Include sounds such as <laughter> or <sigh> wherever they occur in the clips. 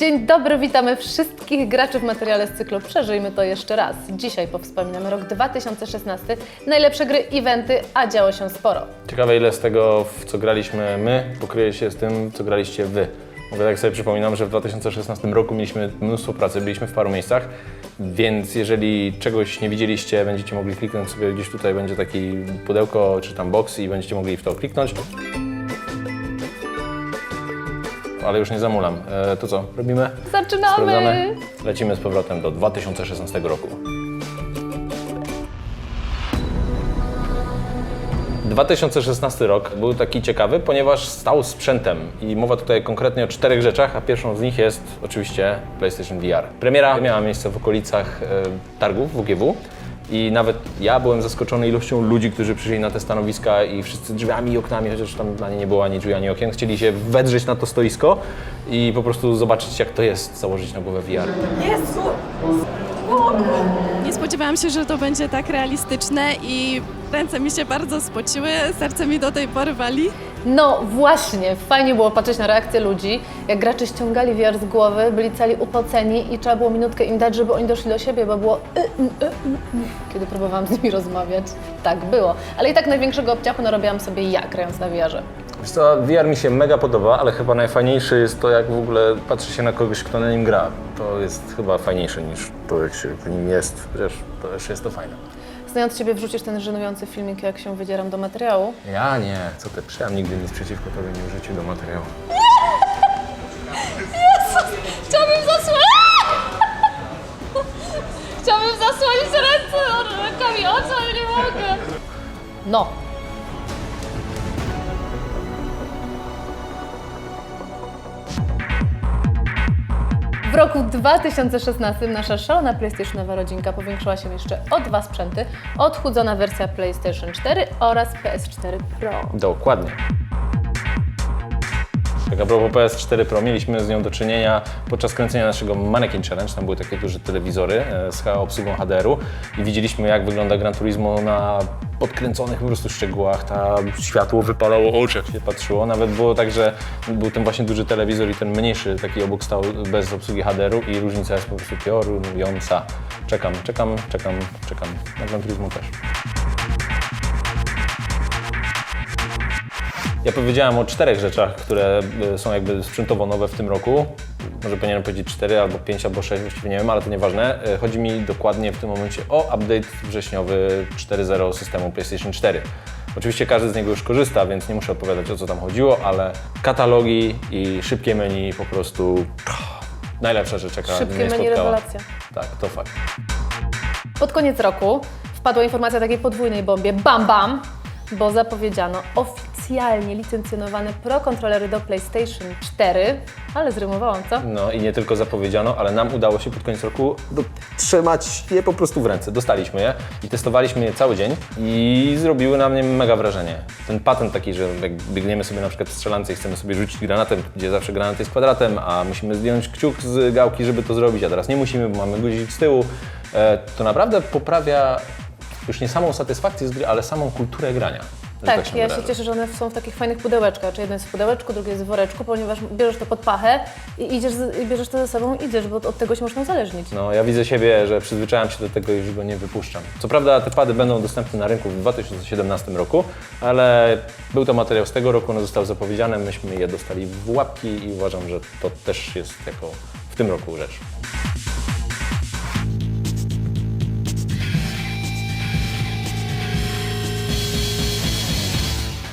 Dzień dobry, witamy wszystkich graczy w materiale z cyklu Przeżyjmy to jeszcze raz. Dzisiaj powspominamy rok 2016, najlepsze gry, eventy, a działo się sporo. Ciekawe ile z tego, w co graliśmy my, pokryje się z tym, co graliście wy. Mówię tak sobie przypominam, że w 2016 roku mieliśmy mnóstwo pracy, byliśmy w paru miejscach, więc jeżeli czegoś nie widzieliście, będziecie mogli kliknąć sobie gdzieś tutaj, będzie taki pudełko czy tam box i będziecie mogli w to kliknąć. Ale już nie zamulam. E, to co, robimy? Zaczynamy! Sprawdzamy? Lecimy z powrotem do 2016 roku. 2016 rok był taki ciekawy, ponieważ stał sprzętem i mowa tutaj konkretnie o czterech rzeczach, a pierwszą z nich jest oczywiście PlayStation VR. Premiera miała miejsce w okolicach e, targów WGW i nawet ja byłem zaskoczony ilością ludzi, którzy przyszli na te stanowiska i wszyscy drzwiami i oknami, chociaż tam na nie nie było ani drzwi, ani okien, chcieli się wedrzeć na to stoisko i po prostu zobaczyć jak to jest założyć na głowę VR. Jezu! Nie spodziewałam się, że to będzie tak realistyczne i ręce mi się bardzo spociły, serce mi do tej pory wali. No właśnie, fajnie było patrzeć na reakcję ludzi, jak gracze ściągali VR z głowy, byli cali upoceni i trzeba było minutkę im dać, żeby oni doszli do siebie, bo było y, y, y, y, y, kiedy próbowałam z nimi rozmawiać. Tak było. Ale i tak największego obciachu narobiłam sobie ja, grając na VR-ze. Wiesz co, VR mi się mega podoba, ale chyba najfajniejsze jest to, jak w ogóle patrzy się na kogoś, kto na nim gra. To jest chyba fajniejsze niż to, jak się w nim jest, chociaż to też jest to fajne. Znając Ciebie, wrzucisz ten żenujący filmik, jak się wydzieram do materiału. Ja nie, co ty, przyjam nigdy nic przeciwko tobie nie użyciu do materiału. <laughs> Chciałabym zasłonić... <laughs> Chciałabym zasłonić ręce rękami oczu, ale nie mogę. No. W roku 2016 nasza szalona PlayStationowa rodzinka powiększyła się jeszcze o dwa sprzęty. Odchudzona wersja PlayStation 4 oraz PS4 Pro. Dokładnie. Tak a propos PS4 Pro, mieliśmy z nią do czynienia podczas kręcenia naszego Mannequin Challenge. Tam były takie duże telewizory e, z obsługą HDR-u i widzieliśmy jak wygląda Gran Turismo na podkręconych po prostu szczegółach. Ta światło wypalało oczy, jak się patrzyło. Nawet było tak, że był ten właśnie duży telewizor i ten mniejszy taki obok stał bez obsługi HDR-u i różnica jest po prostu piorunująca. Czekam, czekam, czekam, czekam. Na Gran Turismo też. Ja powiedziałem o czterech rzeczach, które y, są jakby sprzętowo nowe w tym roku. Może powinienem powiedzieć cztery albo pięć albo sześć, właściwie nie wiem, ale to nieważne. Y, Chodzi mi dokładnie w tym momencie o update wrześniowy 4.0 systemu PlayStation 4. Oczywiście każdy z niego już korzysta, więc nie muszę odpowiadać o co tam chodziło, ale katalogi i szybkie menu po prostu najlepsza rzecz, jaka Szybkie mnie menu spotkała. rewelacja. Tak, to fakt. Pod koniec roku wpadła informacja o takiej podwójnej bombie bam bam, bo zapowiedziano oficjalnie licencjonowane Pro kontrolery do PlayStation 4, ale zrymowałam, co? No i nie tylko zapowiedziano, ale nam udało się pod koniec roku do, trzymać je po prostu w ręce. Dostaliśmy je i testowaliśmy je cały dzień i zrobiły na mnie mega wrażenie. Ten patent taki, że jak biegniemy sobie na przykład w strzelance i chcemy sobie rzucić granatem, gdzie zawsze granat jest kwadratem, a musimy zdjąć kciuk z gałki, żeby to zrobić, a teraz nie musimy, bo mamy guzik z tyłu, e, to naprawdę poprawia już nie samą satysfakcję z gry, ale samą kulturę grania. Tak, się ja wyrażę. się cieszę, że one są w takich fajnych pudełeczkach. Czy jedno jest w pudełeczku, drugie jest w woreczku, ponieważ bierzesz to pod pachę i idziesz z, i bierzesz to ze sobą i idziesz, bo od tego się można uzależnić. No, ja widzę siebie, że przyzwyczaiłem się do tego i już go nie wypuszczam. Co prawda te pady będą dostępne na rynku w 2017 roku, ale był to materiał z tego roku, one zostały zapowiedziane, myśmy je dostali w łapki i uważam, że to też jest jako w tym roku rzecz.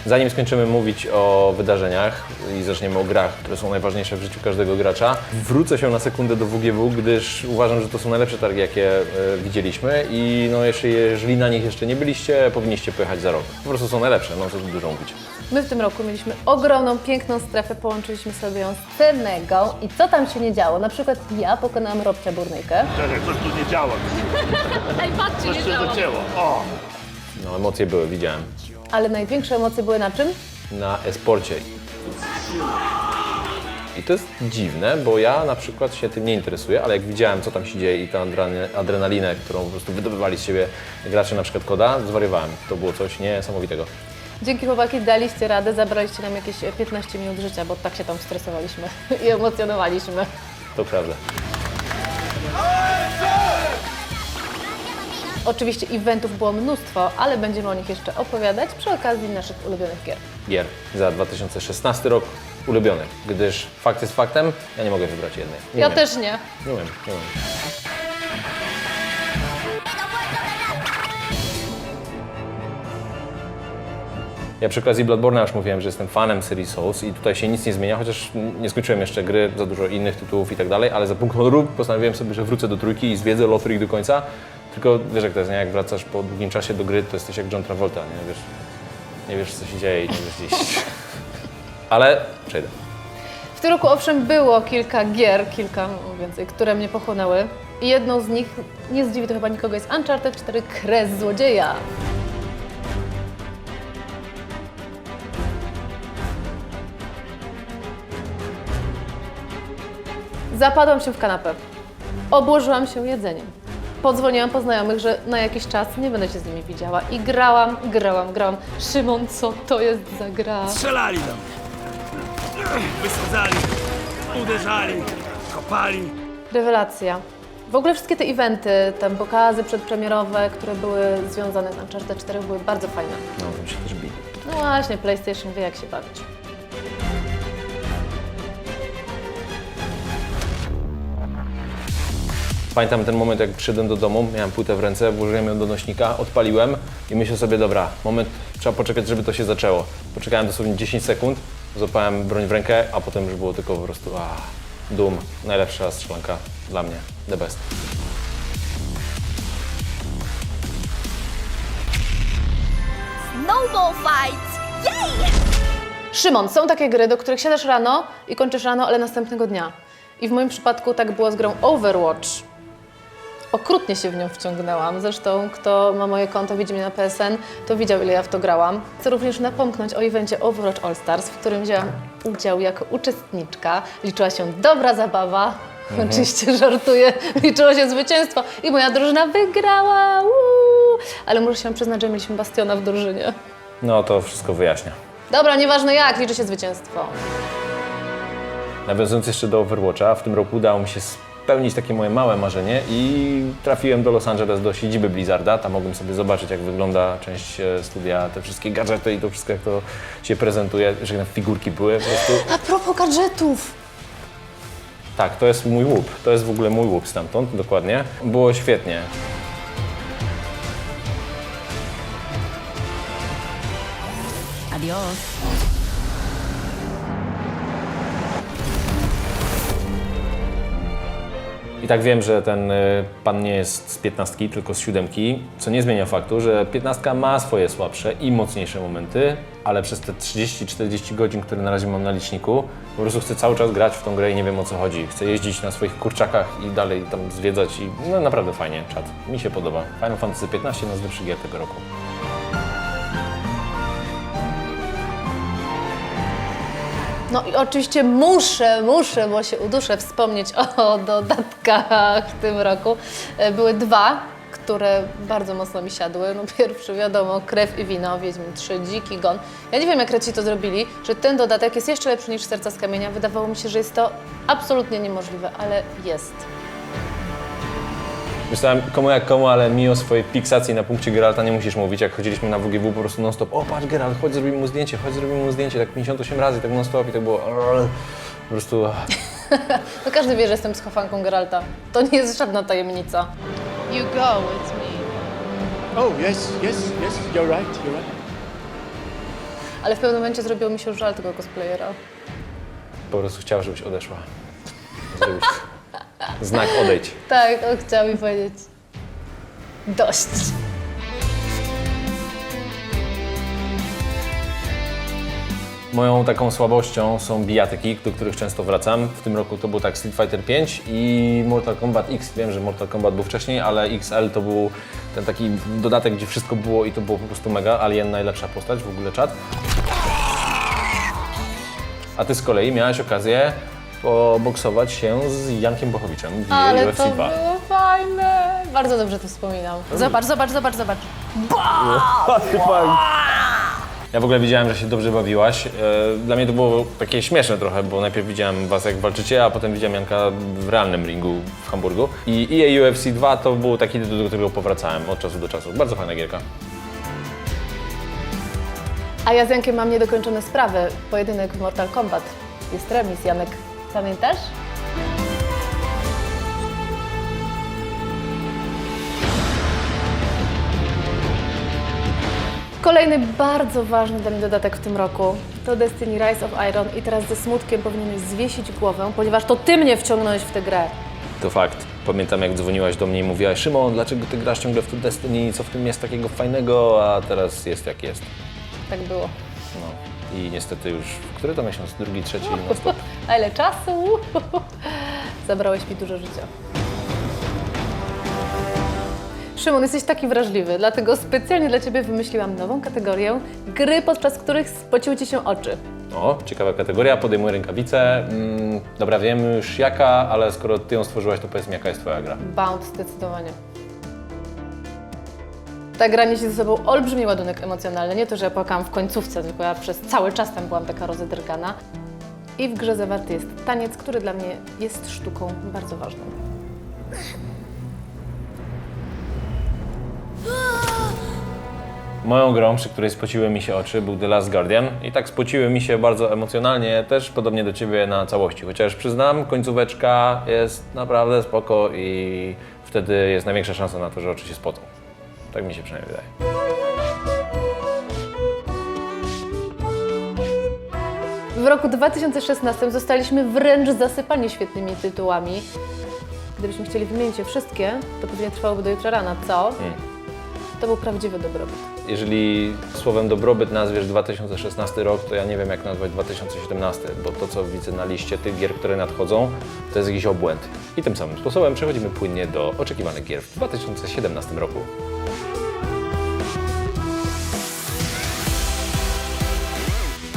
Zanim skończymy mówić o wydarzeniach i zaczniemy o grach, które są najważniejsze w życiu każdego gracza, wrócę się na sekundę do WGW, gdyż uważam, że to są najlepsze targi, jakie e, widzieliśmy i no jeszcze, jeżeli na nich jeszcze nie byliście, powinniście pojechać za rok. Po prostu są najlepsze, no co tu dużo mówić. My w tym roku mieliśmy ogromną, piękną strefę, połączyliśmy sobie ją z Senegą i co tam się nie działo? Na przykład ja pokonałam Robcia Burnejkę. Czekaj, coś tu nie działa. <laughs> Ej, patrzcie, Coś się zacięło. O! No emocje były, widziałem. Ale największe emocje były na czym? Na esporcie. I to jest dziwne, bo ja na przykład się tym nie interesuję, ale jak widziałem, co tam się dzieje i tę adrenalin- adrenalinę, którą po prostu wydobywali z siebie gracze na przykład koda, zwariowałem. To było coś niesamowitego. Dzięki chłopaki daliście radę, zabraliście nam jakieś 15 minut życia, bo tak się tam stresowaliśmy <laughs> i emocjonowaliśmy. To prawda. Oczywiście eventów było mnóstwo, ale będziemy o nich jeszcze opowiadać przy okazji naszych ulubionych gier. Gier za 2016 rok ulubiony, gdyż fakt jest faktem, ja nie mogę wybrać jednej. Nie Ja umiem. też nie. Nie umiem, nie umiem. Ja przy okazji Bloodborne'a już mówiłem, że jestem fanem serii Souls i tutaj się nic nie zmienia, chociaż nie skończyłem jeszcze gry, za dużo innych tytułów i tak dalej, ale za punkt honoru postanowiłem sobie, że wrócę do trójki i zwiedzę Lothric do końca. Tylko wiesz jak to jest, nie? Jak wracasz po długim czasie do gry, to jesteś jak John Travolta, nie wiesz, nie wiesz co się dzieje i nie wiesz gdzieś. <laughs> Ale przejdę. W tym roku owszem było kilka gier, kilka no, więcej, które mnie pochłonęły. I jedną z nich, nie zdziwi to chyba nikogo, jest Uncharted 4 Kres Złodzieja. Zapadłam się w kanapę. Obłożyłam się jedzeniem. Podzwoniłam po znajomych, że na jakiś czas nie będę się z nimi widziała. I grałam, grałam, grałam. Szymon, co to jest za gra? Strzelali do mnie. Wysadzali, uderzali, kopali. Rewelacja. W ogóle wszystkie te eventy, tam pokazy przedpremierowe, które były związane z Uncharted 4 były bardzo fajne. No, bym się też bili. No właśnie, PlayStation wie jak się bawić. Pamiętam ten moment, jak przyszedłem do domu, miałem płytę w ręce, włożyłem ją do nośnika, odpaliłem i myślę sobie, dobra, moment, trzeba poczekać, żeby to się zaczęło. Poczekałem dosłownie 10 sekund, złapałem broń w rękę, a potem już było tylko po prostu, ah, Doom, najlepsza strzelanka dla mnie, the best. Snowball fights! Yay! Szymon, są takie gry, do których siadasz rano i kończysz rano, ale następnego dnia. I w moim przypadku tak było z grą Overwatch. Okrutnie się w nią wciągnęłam. Zresztą, kto ma moje konto, widzi mnie na PSN, to widział, ile ja w to grałam. Chcę również napomknąć o evencie Overwatch All Stars, w którym wzięłam udział jako uczestniczka. Liczyła się dobra zabawa. Oczywiście żartuję. Liczyło się zwycięstwo i moja drużyna wygrała. Uuu. Ale muszę się przyznać, że mieliśmy Bastiona w drużynie. No to wszystko wyjaśnia. Dobra, nieważne jak, liczy się zwycięstwo. Nawiązując jeszcze do Overwatcha, w tym roku udało mi się spełnić takie moje małe marzenie i trafiłem do Los Angeles, do siedziby Blizzarda. Tam mogłem sobie zobaczyć, jak wygląda część e, studia, te wszystkie gadżety i to wszystko, jak to się prezentuje, że tam figurki były po prostu. A propos gadżetów. Tak, to jest mój łup. To jest w ogóle mój łup stamtąd, dokładnie. Było świetnie. Adios. I tak wiem, że ten y, pan nie jest z piętnastki, tylko z siódemki, co nie zmienia faktu, że piętnastka ma swoje słabsze i mocniejsze momenty, ale przez te 30-40 godzin, które na razie mam na liczniku, po prostu chcę cały czas grać w tą grę i nie wiem o co chodzi. Chcę jeździć na swoich kurczakach i dalej tam zwiedzać i no naprawdę fajnie, czat. Mi się podoba. Final Fantasy 15 na najlepszych gier tego roku. No i oczywiście muszę, muszę, bo się uduszę, wspomnieć o dodatkach w tym roku. E, Były dwa, które bardzo mocno mi siadły. No pierwszy, wiadomo, Krew i Wino, Wiedźmin 3, Dziki Gon. Ja nie wiem, jak Reci to zrobili, że ten dodatek jest jeszcze lepszy niż Serca z Kamienia. Wydawało mi się, że jest to absolutnie niemożliwe, ale jest. Myślałem komu jak komu, ale mi o swojej fiksacji na punkcie Geralta nie musisz mówić. Jak chodziliśmy na WGW po prostu non stop, o patrz Geralt, chodź zrobimy mu zdjęcie, chodź zrobimy mu zdjęcie, tak 58 razy, tak non stop i to było po prostu... No <laughs> każdy wie, że jestem psychofanką Geralta. To nie jest żadna tajemnica. You go with me. Oh, yes, yes, yes, you're right, you're right. Ale w pewnym momencie zrobiło mi się już żal tego cosplayera. Po prostu chciał, żebyś odeszła. Żebyś... Znak odejdź. Tak, on chciał mi powiedzieć. Dość. Moją taką słabością są bijatyki, do których często wracam. W tym roku to był tak Street Fighter 5 i Mortal Kombat X. Wiem, że Mortal Kombat był wcześniej, ale XL to był ten taki dodatek, gdzie wszystko było i to było po prostu mega. Alien najlepsza postać, w ogóle czat. A ty z kolei miałeś okazję poboksować się z Jankiem Bochowiczem w Ale UFC to 2. było fajne. Bardzo dobrze to wspominam. Zobacz, zobacz, zobacz, zobacz. <laughs> Ja w ogóle widziałem, że się dobrze bawiłaś. E, Dla mnie to było takie śmieszne trochę, bo najpierw widziałem was jak walczycie, a potem widziałem Janka w realnym ringu w Hamburgu. I EA UFC 2 to był taki tytuł, do którego powracałem od czasu do czasu. Bardzo fajna gierka. A ja z Jankiem mam niedokończone sprawy. Pojedynek w Mortal Kombat. Jest remis, Janek. Pamiętasz? Kolejny bardzo ważny dla mnie dodatek w tym roku to Destiny Rise of Iron i teraz ze smutkiem powinieneś zwiesić głowę, ponieważ to ty mnie wciągnąłeś w tę grę. To fakt. Pamiętam jak dzwoniłaś do mnie i mówiłaś Szymon, dlaczego ty grasz ciągle w tu Destiny, co w tym jest takiego fajnego, a teraz jest jak jest. Tak było. I niestety już, który to miesiąc? Drugi, trzeci, na <laughs> stop. A ile czasu? <laughs> Zabrałeś mi dużo życia. Szymon, jesteś taki wrażliwy, dlatego specjalnie dla Ciebie wymyśliłam nową kategorię gry, podczas których spociły Ci się oczy. O, ciekawa kategoria, podejmuję rękawice. Mm, dobra, wiem już jaka, ale skoro ty ją stworzyłaś, to powiedz mi jaka jest twoja gra. Bound zdecydowanie. Ta gra niesie ze sobą olbrzymi ładunek emocjonalny. Nie to, że ja płakałam w końcówce, tylko ja przez cały czas tam byłam taka rozedrgana. I w grze zawarty jest taniec, który dla mnie jest sztuką bardzo ważną. Moją grą, przy której spociły mi się oczy, był The Last Guardian i tak spociły mi się bardzo emocjonalnie, też podobnie do Ciebie na całości. Chociaż przyznam, końcóweczka jest naprawdę spoko i wtedy jest największa szansa na to, że oczy się spocą. Tak mi się przynajmniej wydaje. W roku 2016 zostaliśmy wręcz zasypani świetnymi tytułami. Gdybyśmy chcieli wymienić je wszystkie, to pewnie trwałoby do jutra rana, co? To był prawdziwy dobrobyt. Jeżeli słowem dobrobyt nazwiesz 2016 rok, to ja nie wiem jak nazwać 2017, bo to co widzę na liście tych gier, które nadchodzą, to jest jakiś obłęd. I tym samym sposobem przechodzimy płynnie do oczekiwanych gier w 2017 roku.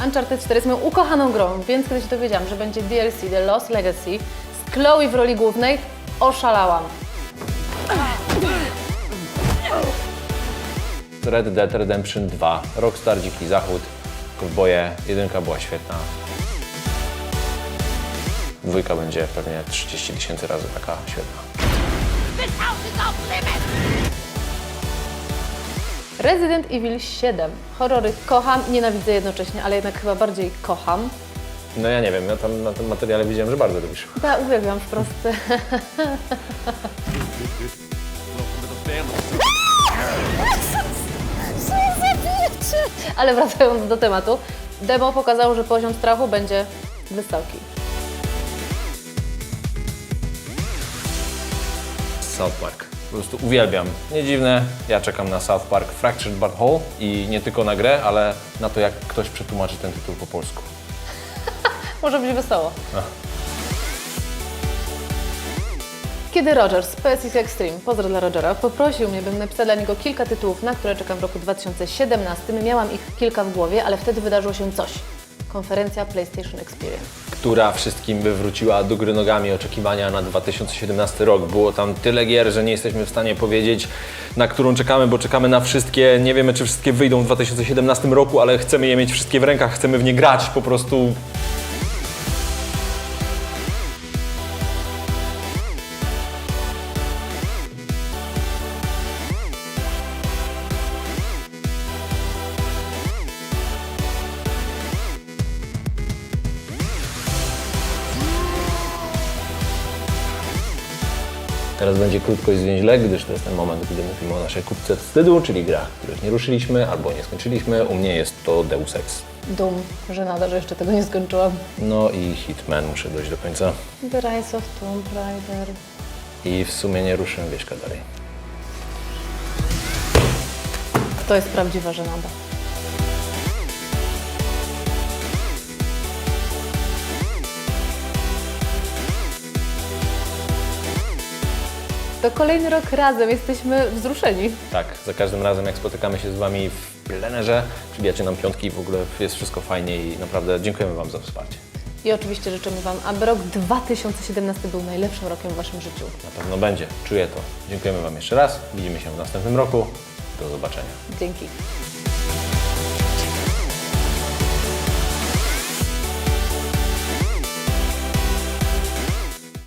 Uncharted 4 jest moją ukochaną grą, więc kiedy się dowiedziałam, że będzie DLC The Lost Legacy z Chloe w roli głównej, oszalałam. Red Dead Redemption 2, Rockstar Dziki Zachód, Kowboje, jedynka była świetna. Dwójka będzie pewnie 30 tysięcy razy taka świetna. Resident Evil 7. Horrory kocham i nienawidzę jednocześnie, ale jednak chyba bardziej kocham. No ja nie wiem, ja tam na tym materiale widziałem, że bardzo lubisz. Ja uwielbiam wprost. <laughs> Ale wracając do tematu, demo pokazało, że poziom strachu będzie wysoki. South Park. Po prostu uwielbiam. Nie dziwne, ja czekam na South Park Fractured But Whole i nie tylko na grę, ale na to, jak ktoś przetłumaczy ten tytuł po polsku. <laughs> Może być wesoło. Kiedy Rogers z PSX Extreme, pozdro dla Rogera, poprosił mnie, bym napisała dla niego kilka tytułów, na które czekam w roku 2017, miałam ich kilka w głowie, ale wtedy wydarzyło się coś. Konferencja PlayStation Experience. która wszystkim by wróciła do gry nogami oczekiwania na 2017 rok. Było tam tyle gier, że nie jesteśmy w stanie powiedzieć, na którą czekamy, bo czekamy na wszystkie. Nie wiemy, czy wszystkie wyjdą w 2017 roku, ale chcemy je mieć wszystkie w rękach, chcemy w nie grać. Po prostu I zwięźle, gdyż to jest ten moment, gdy mówimy o naszej kupce wstydu, czyli grach, których nie ruszyliśmy albo nie skończyliśmy. U mnie jest to Deus Ex. Dum, że nada, że jeszcze tego nie skończyłam. No i Hitman, muszę dojść do końca. The Rise of Tomb Raider. I w sumie nie ruszyłem wieśka dalej. To jest prawdziwa żenada. To kolejny rok razem, jesteśmy wzruszeni. Tak, za każdym razem jak spotykamy się z Wami w plenerze, przybijacie nam piątki i w ogóle jest wszystko fajnie i naprawdę dziękujemy Wam za wsparcie. I oczywiście życzymy Wam, aby rok 2017 był najlepszym rokiem w Waszym życiu. Na pewno będzie, czuję to. Dziękujemy Wam jeszcze raz, widzimy się w następnym roku. Do zobaczenia. Dzięki.